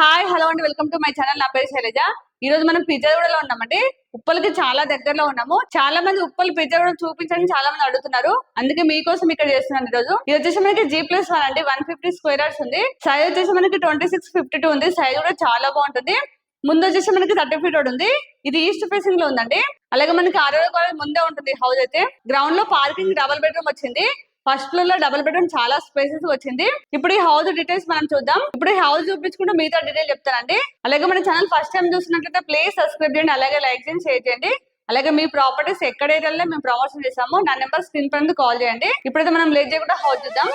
Hi hello అండి. Welcome to my channel. నా పేరు శైలజ. ఈ రోజు మనం పిజ్జాగూడలో ఉన్నామండి. ఉప్పలకి చాలా దగ్గరలో ఉన్నాము. చాలా మంది ఉప్పలు పిజ్జాగూడ చూపించండి చాలా మంది అడుగుతున్నారు. అందుకే మీకోసం ఇక్కడ చేస్తున్నాను ఈ రోజు. ఇది వచ్చేసి మనకి జీ ప్లస్ వన్ అండి. వన్ ఫిఫ్టీ స్క్వేర్ ఆర్స్ ఉంది. సైజ్ వచ్చేసి మనకి ట్వంటీ సిక్స్ ఫిఫ్టీ టూ ఉంది. సైజ్ కూడా చాలా బాగుంటుంది. ముందు వచ్చేసి మనకి థర్టీ ఫీట్ రోడ్ ఉంది. ఇది ఈస్ట్ ఫేసింగ్లో ఉందండి. అలాగే మనకి ఆరోగ్య కాలేజ్ ముందే ఉంటుంది హౌస్ అయితే. గ్రౌండ్లో పార్కింగ్ డబల్ బెడ్రూమ్ వచ్చింది. ఫస్ట్ ఫ్లోర్లో డబుల్ బెడ్రూమ్ చాలా స్పేసెస్ వచ్చింది. ఇప్పుడు ఈ హౌస్ డీటెయిల్స్ మనం చూద్దాం. ఇప్పుడు ఈ హౌస్ చూపించుకుంటూ మిగతా డీటెయిల్ చెప్తానండి. అలాగే మన ఛానల్ ఫస్ట్ టైం చూసినట్లయితే ప్లీజ్ సబ్స్క్రైబ్ చేయండి అలాగే లైక్ చేయండి షేర్ చేయండి. అలాగే మీ ప్రాపర్టీస్ ఎక్కడ ఏరియాలో మేము ప్రమోషన్ చేసాము నా నెంబర్ స్క్రీన్ పైన కాల్ చేయండి. ఇప్పుడైతే మనం లేట్ చేయకుండా హౌస్ చూద్దాం.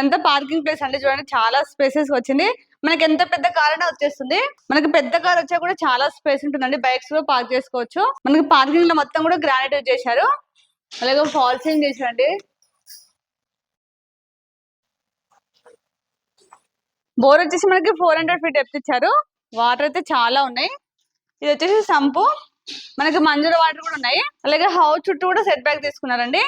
ఎంత పార్కింగ్ ప్లేస్ అంటే చూడండి చాలా స్పేసెస్ వచ్చింది. మనకి ఎంత పెద్ద కార్ అయినా వచ్చేస్తుంది. మనకి పెద్ద కార్ వచ్చా కూడా చాలా స్పేస్ ఉంటుందండి. బైక్స్ కూడా పార్క్ చేసుకోవచ్చు. మనకి పార్కింగ్లో మొత్తం కూడా గ్రానైట్ చేశారు. అలాగే ఫాల్సింగ్ చేశారండి. బోర్ వచ్చేసి మనకి ఫోర్ హండ్రెడ్ ఫీట్ ఎప్పించారు వాటర్ అయితే చాలా ఉన్నాయి. ఇది వచ్చేసి సంపు. మనకి మంజూర వాటర్ కూడా ఉన్నాయి. అలాగే హౌస్ చుట్టూ కూడా సెట్ బ్యాక్ తీసుకున్నారండి.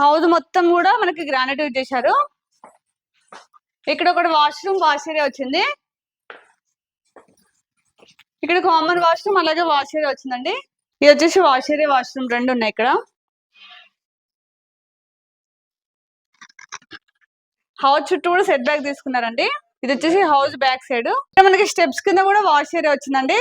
హౌస్ మొత్తం కూడా మనకి గ్రానైట్ యూజ్ చేశారు. ఇక్కడ ఒకటి వాష్రూమ్ వాష్ ఏరియా వచ్చింది. ఇక్కడ కామన్ వాష్రూమ్ అలాగే వాష్ ఏరియా వచ్చిందండి. ఇది వచ్చేసి వాష్ ఏరియా వాష్రూమ్ రెండు ఉన్నాయి ఇక్కడ. హౌస్ చుట్టూ కూడా సెట్ బ్యాక్ తీసుకున్నారండి. ఇది వచ్చేసి హౌస్ బ్యాక్ సైడ్ ఇక్కడ మనకి స్టెప్స్ కింద కూడా వాష్ ఏరియా వచ్చిందండి.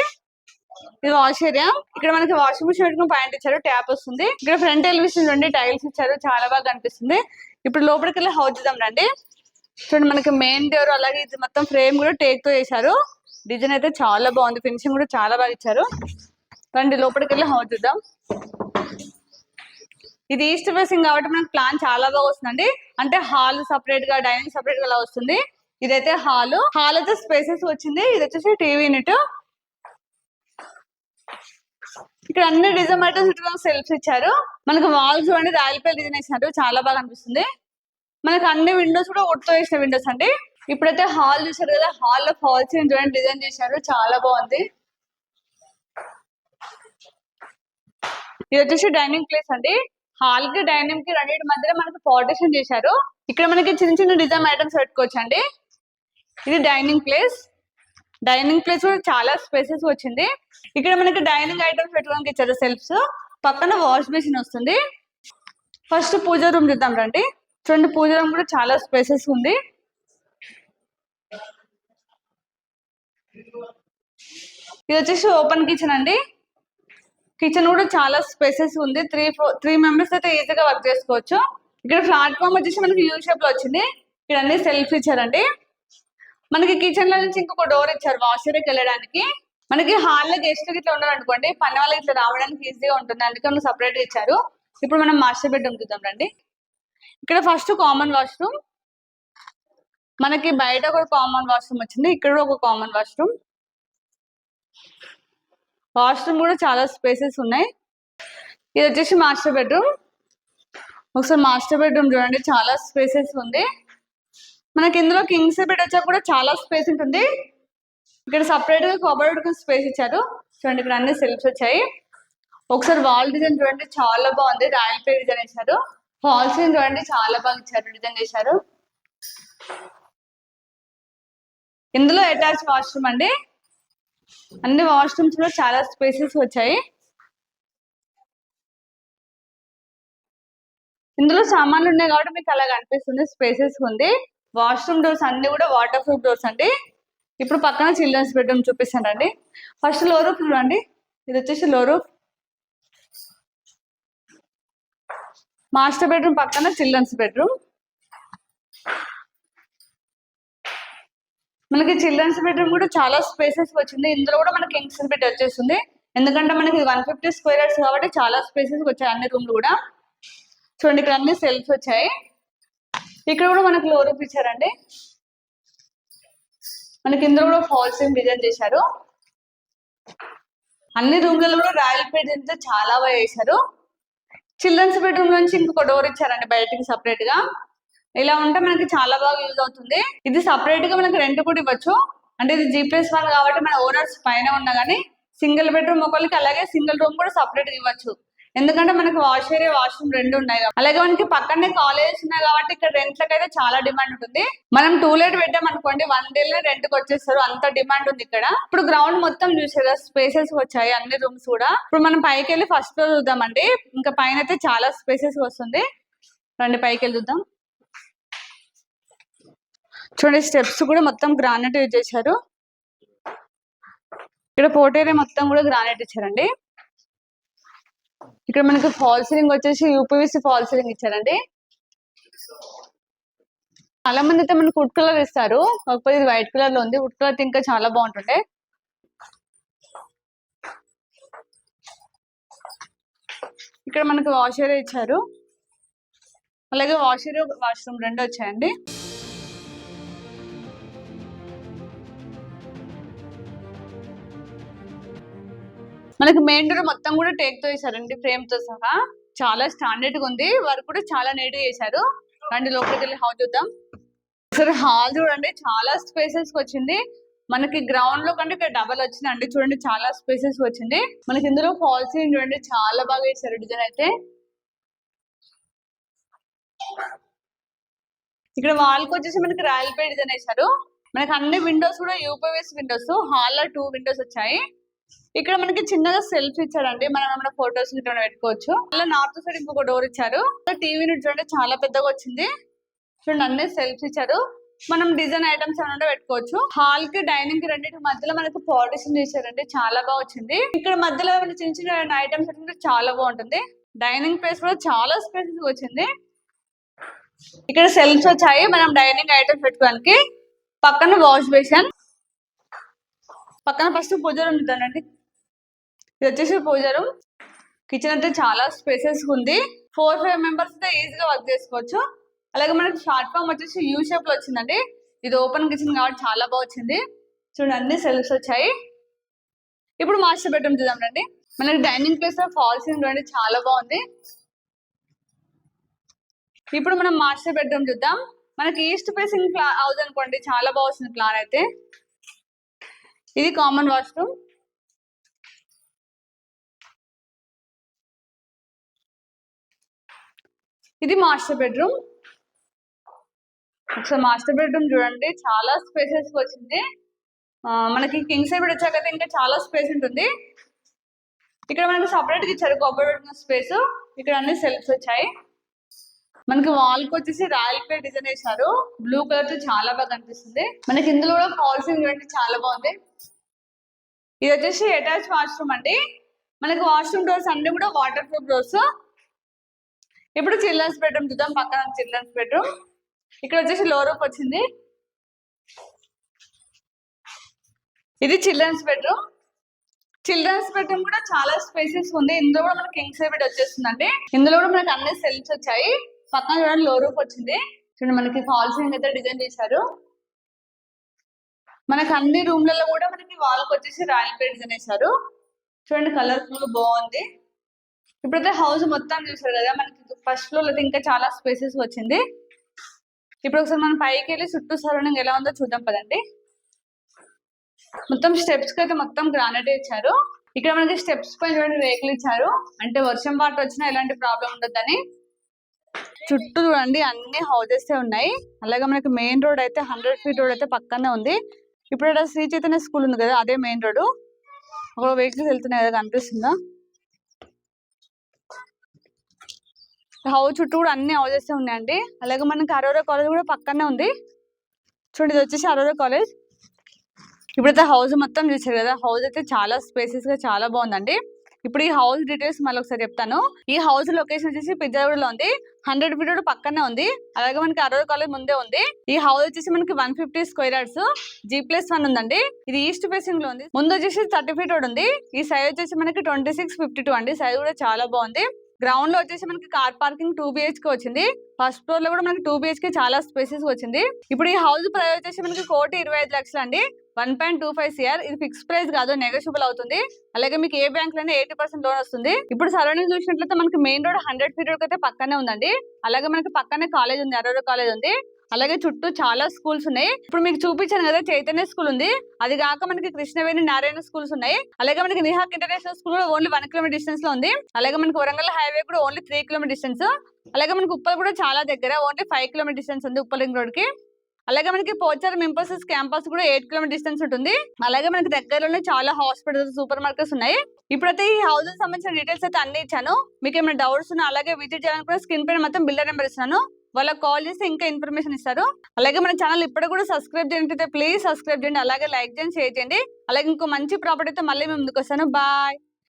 ఇది వాష్ ఏరియా ఇక్కడ మనకి వాషింగ్ మిషన్ పెట్టుకుని ప్యాంట్ ఇచ్చారు ట్యాప్ వస్తుంది. ఇక్కడ ఫ్రంట్ ఎలివేషన్ నుండి టైల్స్ ఇచ్చారు చాలా బాగా కనిపిస్తుంది. ఇప్పుడు లోపలికి వెళ్ళి హౌస్ చూద్దాం రండి. చూడండి మనకి మెయిన్ డోర్ అలాగే ఇది మొత్తం ఫ్రేమ్ కూడా టేక్తో చేశారు. డిజైన్ అయితే చాలా బాగుంది ఫినిషింగ్ కూడా చాలా బాగా ఇచ్చారు. రండి లోపలికి వెళ్ళి హౌస్ చూద్దాం. ఇది ఈస్ట్ ఫేసింగ్ కాబట్టి మనకి ప్లాన్ చాలా బాగా వస్తుందండి. అంటే హాల్ సపరేట్గా డైనింగ్ సపరేట్గా అలా వస్తుంది. ఇదైతే హాల్. హాల్ అయితే స్పేసెస్ వచ్చింది. ఇది వచ్చేసి టీవీ యూనిట్. ఇక్కడ అన్ని డిజైన్ ఐటమ్స్ సెల్ఫ్స్ ఇచ్చారు. మనకి వాల్స్ చూడండి రాయల్ డిజైన్ ఇచ్చినారు చాలా బాగా అనిపిస్తుంది. మనకి అన్ని విండోస్ కూడా ఒట్టో వేసిన విండోస్ అండి. ఇప్పుడైతే హాల్ చూసారు కదా హాల్లో ఫాల్స్ చూడండి డిజైన్ చేశారు. చాలా బాగుంది. ఇది వచ్చేసి డైనింగ్ ప్లేస్ అండి. హాల్కి డైనింగ్కి రెండింటి మధ్యలో మనకి పార్టీషన్ చేశారు. ఇక్కడ మనకి చిన్న చిన్న డిజైన్ ఐటమ్స్ పెట్టుకోవచ్చు అండి ఇది డైనింగ్ ప్లేస్ డైనింగ్ ప్లేస్ కూడా చాలా స్పేసెస్ వచ్చింది. ఇక్కడ మనకి డైనింగ్ ఐటమ్స్ పెట్టుకోవడానికి ఇచ్చారు సెల్ఫ్స్. పక్కన వాష్ బేసిన్ వస్తుంది. ఫస్ట్ పూజ రూమ్ చూద్దాం రండి. చూడండి పూజ రూమ్ కూడా చాలా స్పేసెస్ ఉంది. ఇది వచ్చేసి ఓపెన్ కిచెన్ అండి. కిచెన్ కూడా చాలా స్పేసెస్ ఉంది. త్రీ ఫోర్ త్రీ మెంబర్స్ అయితే ఈజీగా వర్క్ చేసుకోవచ్చు. ఇక్కడ ప్లాట్ఫామ్ వచ్చేసి మనకి యూ షేప్లో వచ్చింది. ఇక్కడ అన్ని సెల్ఫ్ ఇచ్చారండి. మనకి కిచెన్లో నుంచి ఇంకొక డోర్ ఇచ్చారు వాష్రూమ్కి వెళ్ళడానికి. మనకి హాల్లో గెస్ట్ ఇట్లా ఉన్నారు అనుకోండి పని వాళ్ళకి ఇట్లా రావడానికి ఈజీగా ఉంటుంది. అందుకే మనం సపరేట్ ఇచ్చారు. ఇప్పుడు మనం మాస్టర్ బెడ్రూమ్ చూద్దాం రండి. ఇక్కడ ఫస్ట్ కామన్ వాష్రూమ్ మనకి బయట ఒక కామన్ వాష్రూమ్ వచ్చింది ఇక్కడ ఒక కామన్ వాష్రూమ్ వాష్రూమ్ కూడా చాలా స్పేసెస్ ఉన్నాయి. ఇది వచ్చేసి మాస్టర్ బెడ్రూమ్ ఒకసారి మాస్టర్ బెడ్రూమ్ చూడండి చాలా స్పేసెస్ ఉంది. మనకి ఇందులో కింగ్స్ బెడ్ వచ్చా కూడా చాలా స్పేస్ ఉంటుంది. ఇక్కడ సపరేట్గా కబర్డ్ స్పేస్ ఇచ్చారు. చూడండి ఇక్కడ అన్ని సెల్ఫ్స్ వచ్చాయి. ఒకసారి వాల్ డిజైన్ చూడండి చాలా బాగుంది. రాయల్ పే డిజైన్ ఇచ్చారు. హాల్స్ చూడండి చాలా బాగా ఇచ్చారు డిజైన్ చేశారు. ఇందులో అటాచ్ వాష్రూమ్ అండి. అన్ని వాష్రూమ్స్లో చాలా స్పేసెస్ వచ్చాయి. ఇందులో సామాన్లు ఉన్నాయి కాబట్టి మీకు అలా కనిపిస్తుంది స్పేసెస్ ఉంది. వాష్రూమ్ డోర్స్ అన్ని కూడా వాటర్ ప్రూఫ్ డోర్స్ అండి. ఇప్పుడు పక్కన చిల్డ్రన్స్ బెడ్రూమ్ చూపిస్తానండి. ఫస్ట్లో రూఫ్ చూడండి. ఇది వచ్చేసి లో రూఫ్. మాస్టర్ బెడ్రూమ్ పక్కన చిల్డ్రన్స్ బెడ్రూమ్. మనకి చిల్డ్రన్స్ బెడ్రూమ్ కూడా చాలా స్పేసెస్ వచ్చింది. ఇందులో కూడా మనకి కింగ్స్ బెడ్ వచ్చేస్తుంది. ఎందుకంటే మనకి వన్ ఫిఫ్టీ స్క్వేర్ యార్డ్స్ కాబట్టి చాలా స్పేసెస్ వచ్చాయి అన్ని రూమ్లు కూడా. చూడండి ఇక్కడ అన్ని సెల్ఫ్ వచ్చాయి. ఇక్కడ కూడా మనకి లో రూప్ ఇచ్చారండి మనకి ఇందులో కూడా ఫాల్స్ డిజైన్ చేశారు. అన్ని రూమ్లలో కూడా రాయల్ పేజ్ చాలా బాగా చేశారు. చిల్డ్రన్స్ బెడ్రూమ్ నుంచి ఇంకొక డోర్ ఇచ్చారండి బయటికి సపరేట్గా. ఇలా ఉంటే మనకి చాలా బాగా యూజ్ అవుతుంది. ఇది సపరేట్గా మనకి రెంట్ కూడా ఇవ్వచ్చు. అంటే ఇది జీపీఎస్ వన్ కాబట్టి మన ఓనర్స్ పైన ఉన్నా కానీ సింగిల్ బెడ్రూమ్ ఒకరికి అలాగే సింగిల్ రూమ్ కూడా సపరేట్గా ఇవ్వచ్చు. ఎందుకంటే మనకి వాష్ ఏరియా వాష్రూమ్ రెండు ఉన్నాయి అలాగే మనకి పక్కనే కాలేజెస్ ఉన్నాయి కాబట్టి ఇక్కడ రెంట్లకు అయితే చాలా డిమాండ్ ఉంటుంది. మనం టూ లేట్ పెట్టాం అనుకోండి వన్ డే లో రెంట్కి వచ్చేస్తారు. అంత డిమాండ్ ఉంది ఇక్కడ. ఇప్పుడు గ్రౌండ్ మొత్తం చూసారు స్పేసెస్ వచ్చాయి అన్ని రూమ్స్ కూడా. ఇప్పుడు మనం పైకి వెళ్ళి ఫస్ట్ ఫ్లోర్ చూద్దామండి. ఇంకా పైన అయితే చాలా స్పేసెస్ వస్తుంది. రండి పైకి వెళ్ళి చూద్దాం. చూడండి స్టెప్స్ కూడా మొత్తం గ్రానైట్ యూజ్ చేశారు. ఇక్కడ పోటేరియా మొత్తం కూడా గ్రానైట్ ఇచ్చారండి. ఇక్కడ మనకి ఫాల్ సీలింగ్ వచ్చేసి యూపీవీసీ ఫాల్ సీలింగ్ ఇచ్చారండి. చాలా మంది అయితే మనకి వుడ్ కలర్ ఇస్తారు. కాకపోతే ఇది వైట్ కలర్లో ఉంది. వుడ్ కలర్ ఇంకా చాలా బాగుంటుండే. ఇక్కడ మనకి వాషర్ ఇచ్చారు. అలాగే వాషర్ వాష్రూమ్ రెండు వచ్చాయండి. మనకి మెయిన్ డోర్ మొత్తం కూడా టేక్తో వేసారండి ఫ్రేమ్తో సహా. చాలా స్టాండర్డ్గా ఉంది. వర్క్ కూడా చాలా నీట్గా చేశారు. రండి లోపలికి వెళ్ళి హాల్ చూద్దాం. సరే హాల్ చూడండి చాలా స్పేసెస్ వచ్చింది. మనకి గ్రౌండ్లో కంటే ఇక్కడ డబల్ వచ్చిందండి. చూడండి చాలా స్పేసెస్ వచ్చింది. మనకి ఇందులో ఫాల్ సీలింగ్ చూడండి చాలా బాగా వేసారు డిజైన్ అయితే. ఇక్కడ వాల్కి వచ్చేసి మనకి రాయల్ పే డిజైన్ వేశారు. మనకి అన్ని విండోస్ కూడా యూపీఎస్ విండోస్ హాల్లో టూ విండోస్ వచ్చాయి. ఇక్కడ మనకి చిన్నగా సెల్ఫ్ ఇచ్చాడండి. మనం ఏమైనా ఫొటోస్ ఇట్లా పెట్టుకోవచ్చు. అలా నార్త్ సైడ్ ఇంకొక డోర్ ఇచ్చారు. టీవీ చూడండి చాలా పెద్దగా వచ్చింది. చూడండి అన్ని సెల్ఫ్ ఇచ్చారు. మనం డిజైన్ ఐటమ్స్ ఏమైనా పెట్టుకోవచ్చు. హాల్కి డైనింగ్కి రెండింటి మధ్యలో మనకి పార్టీషన్ చేశారండి. చాలా బాగా వచ్చింది. ఇక్కడ మధ్యలో ఏమైనా చిన్న చిన్న ఐటమ్స్ పెట్టుకుంటే చాలా బాగుంటుంది. డైనింగ్ ప్లేస్ కూడా చాలా స్పేసెస్ వచ్చింది. ఇక్కడ సెల్ఫ్స్ వచ్చాయి. మనం డైనింగ్ ఐటమ్స్ పెట్టుకోవడానికి. పక్కన వాష్ బేసిన్ పక్కన ఫస్ట్ పూజారం ఉంటుందండి ఇది వచ్చేసి పూజారం. కిచెన్ అయితే చాలా స్పేసెస్ ఉంది. ఫోర్ ఫైవ్ మెంబర్స్ అయితే ఈజీగా వర్క్ చేసుకోవచ్చు. అలాగే మనకి షార్ట్ ఫామ్ వచ్చేసి యూ షేప్లో వచ్చిందండి. ఇది ఓపెన్ కిచెన్ కాబట్టి చాలా బాగా వచ్చింది. చూడండి అన్ని సెల్ఫ్స్ వచ్చాయి. ఇప్పుడు మాస్టర్ బెడ్రూమ్ చూద్దాం రండి మనకి డైనింగ్ ప్లేస్లో ఫాల్స్ చూడండి చాలా బాగుంది. ఇప్పుడు మనం మాస్టర్ బెడ్రూమ్ చూద్దాం. మనకి ఈస్ట్ ఫేసింగ్ హౌస్ అనుకోండి చాలా బాగా వస్తుంది ప్లాన్ అయితే. ఇది కామన్ వాష్రూమ్. ఇది మాస్టర్ బెడ్రూమ్. ఒకసారి మాస్టర్ బెడ్రూమ్ చూడండి. చాలా స్పేసెస్ వచ్చింది. మనకి కింగ్ సైడ్ వచ్చాక ఇంకా చాలా స్పేస్ ఉంటుంది. ఇక్కడ మనకు సపరేట్గా ఇచ్చారు కొబ్బరి పెట్టుకున్న స్పేస్. ఇక్కడ అన్ని సెల్ఫ్స్ వచ్చాయి. మనకి వాల్కి వచ్చేసి రాయల్ పే డిజైన్ వేశారు. బ్లూ కలర్తో చాలా బాగా కనిపిస్తుంది. మనకి ఇందులో కూడా ఫాల్స్ చూడండి చాలా బాగుంది. ఇది వచ్చేసి అటాచ్ వాష్రూమ్ అండి. మనకి వాష్రూమ్ డోర్స్ అన్ని కూడా వాటర్ ప్రూఫ్ డోర్స్ ఇప్పుడు చిల్డ్రన్స్ బెడ్రూమ్ చూద్దాం పక్కన చిల్డ్రన్స్ బెడ్రూమ్ ఇక్కడ వచ్చేసి లో రూప్ వచ్చింది. ఇది చిల్డ్రన్స్ బెడ్రూమ్ చిల్డ్రన్స్ బెడ్రూమ్ కూడా చాలా స్పేసెస్ ఉంది. ఇందులో కూడా మనకి కింగ్ సైడ్ వచ్చేస్తుందండి. ఇందులో కూడా మనకి అన్ని సెల్ఫ్స్ వచ్చాయి. పక్కన చూడండి లో రూప్ వచ్చింది చూడండి మనకి ఫాల్సింగ్ అయితే డిజైన్ చేశారు. మనకి అన్ని రూమ్లలో కూడా మనకి వాళ్ళకి వచ్చేసి రాయల్ పేడ్ డిజైన్ వేశారు చూడండి కలర్ఫుల్ బాగుంది. ఇప్పుడైతే హౌస్ మొత్తం చూసారు కదా మనకి ఫస్ట్ ఫ్లోర్ అయితే ఇంకా చాలా స్పేసెస్ వచ్చింది. ఇప్పుడు ఒకసారి మనం పైకి వెళ్ళి చుట్టూ సరౌండింగ్ ఎలా ఉందో చూద్దాం పదండి. మొత్తం స్టెప్స్కి అయితే మొత్తం గ్రానైట్ ఇచ్చారు. ఇక్కడ మనకి స్టెప్స్ పైన చూడండి రేకులు ఇచ్చారు. అంటే వర్షం వాటర్ వచ్చినా ఎలాంటి ప్రాబ్లం ఉండదని చుట్టూ చూడండి అన్ని హౌసెస్ ఉన్నాయి. అలాగే మనకి మెయిన్ రోడ్ అయితే హండ్రెడ్ ఫీట్ రోడ్ అయితే పక్కనే ఉంది. ఇప్పుడు ఇక్కడ శ్రీ చైతన్య స్కూల్ ఉంది కదా అదే మెయిన్ రోడ్ ఒక వెహికల్స్ వెళ్తున్నాయి కదా కనిపిస్తుందా? హౌస్ చుట్టూ కూడా అన్ని హౌసెస్ ఉన్నాయండి. అలాగే మనకి అరోరా కాలేజ్ కూడా పక్కనే ఉంది. చూడండి ఇది వచ్చేసి అరోరా కాలేజ్ ఇప్పుడైతే హౌస్ మొత్తం చూసారు కదా హౌస్ అయితే చాలా స్పేసెస్గా చాలా బాగుందండి. ఇప్పుడు ఈ హౌస్ డీటెయిల్స్ మళ్ళీ ఒకసారి చెప్తాను. ఈ హౌస్ లొకేషన్ వచ్చేసి పిజ్జాగూడలో ఉంది. హండ్రెడ్ ఫీట్ పక్కనే ఉంది. అలాగే మనకి అరవై కాలేజ్ ముందే ఉంది. ఈ హౌస్ వచ్చేసి మనకి one fifty square yards. G plus one ఉందండి. ఇది ఈస్ట్ ఫేసింగ్లో ఉంది. ముందు వచ్చేసి థర్టీ ఫీట్ రోడ్ ఉంది. ఈ సైజ్ వచ్చేసి మనకి ట్వంటీ సిక్స్ ఫిఫ్టీ టూ అండి. సైజ్ కూడా చాలా బాగుంది. గ్రౌండ్లో వచ్చేసి మనకి కార్ పార్కింగ్ టూ బిహెచ్కే వచ్చింది. ఫస్ట్ ఫ్లోర్లో కూడా మనకి టూ బిహెచ్కే చాలా స్పేసెస్ వచ్చింది. ఇప్పుడు ఈ హౌస్ ప్రైస్ వచ్చేసి మనకి కోటి ఇరవై ఐదు లక్షలు అండి one point two five CR. ఇది ఫిక్స్ ప్రైస్ కాదు నెగోషియబుల్ అవుతుంది. అలాగే మీకు ఏ బ్యాంక్లోనే ఎయిటీ పర్సెంట్ లోన్ వస్తుంది. ఇప్పుడు సరౌండింగ్ చూసినట్లయితే మనకి మెయిన్ రోడ్ హండ్రెడ్ ఫీట్ అయితే పక్కనే ఉందండి. అలాగే మనకి పక్కనే కాలేజ్ ఉంది అరవై కాలేజ్ ఉంది. అలాగే చుట్టూ చాలా స్కూల్స్ ఉన్నాయి. ఇప్పుడు మీకు చూపించాను కదా చైతన్య స్కూల్ ఉంది. అది కాక మనకి కృష్ణవేణి నారాయణ స్కూల్స్ ఉన్నాయి. అలాగే మనకి నిహాక్ ఇంటర్నేషనల్ స్కూల్ కూడా ఓన్లీ వన్ కిలోమీటర్ డిస్టెన్స్లో ఉంది. అలాగే మనకి వరంగల్ హైవే కూడా ఓన్లీ త్రీ కిలోమీటర్ డిస్టెన్స్. అలాగే మనకి ఉప్పల్ కూడా చాలా దగ్గర ఓన్లీ ఫైవ్ కిలోమీటర్ డిస్టెన్స్ ఉంది ఉప్పల్ రింగ్ రోడ్కి అలాగే మనకి పోచారం ఇంపోసిస్ క్యాంపస్ కూడా ఎయిట్ కిలోమీటర్ డిస్టెన్స్ ఉంటుంది. అలాగే మనకి దగ్గరలోనే చాలా హాస్పిటల్స్ సూపర్ మార్కెట్స్ ఉన్నాయి. ఇప్పుడైతే ఈ హౌస్ సంబంధించిన డీటెయిల్స్ అయితే అన్ని ఇచ్చాను. మీకు ఏమైనా డౌట్స్ ఉన్నా అలాగే విజిట్ చేయాలని కూడా స్క్రీన్ పైన మొత్తం బిల్డర్ నెంబర్ ఇస్తున్నాను. వాళ్ళకి కాల్ చేసి ఇంకా ఇన్ఫర్మేషన్ ఇస్తారు. అలాగే మన ఛానల్ ఇప్పుడు కూడా సబ్స్క్రైబ్ చేయండి ప్లీజ్ సబ్స్క్రైబ్ చేయండి. అలాగే లైక్ చేయండి షేర్ చేయండి. అలాగే ఇంకో మంచి ప్రాపర్టీతో మళ్ళీ మేము ముందుకు వస్తాను. బాయ్.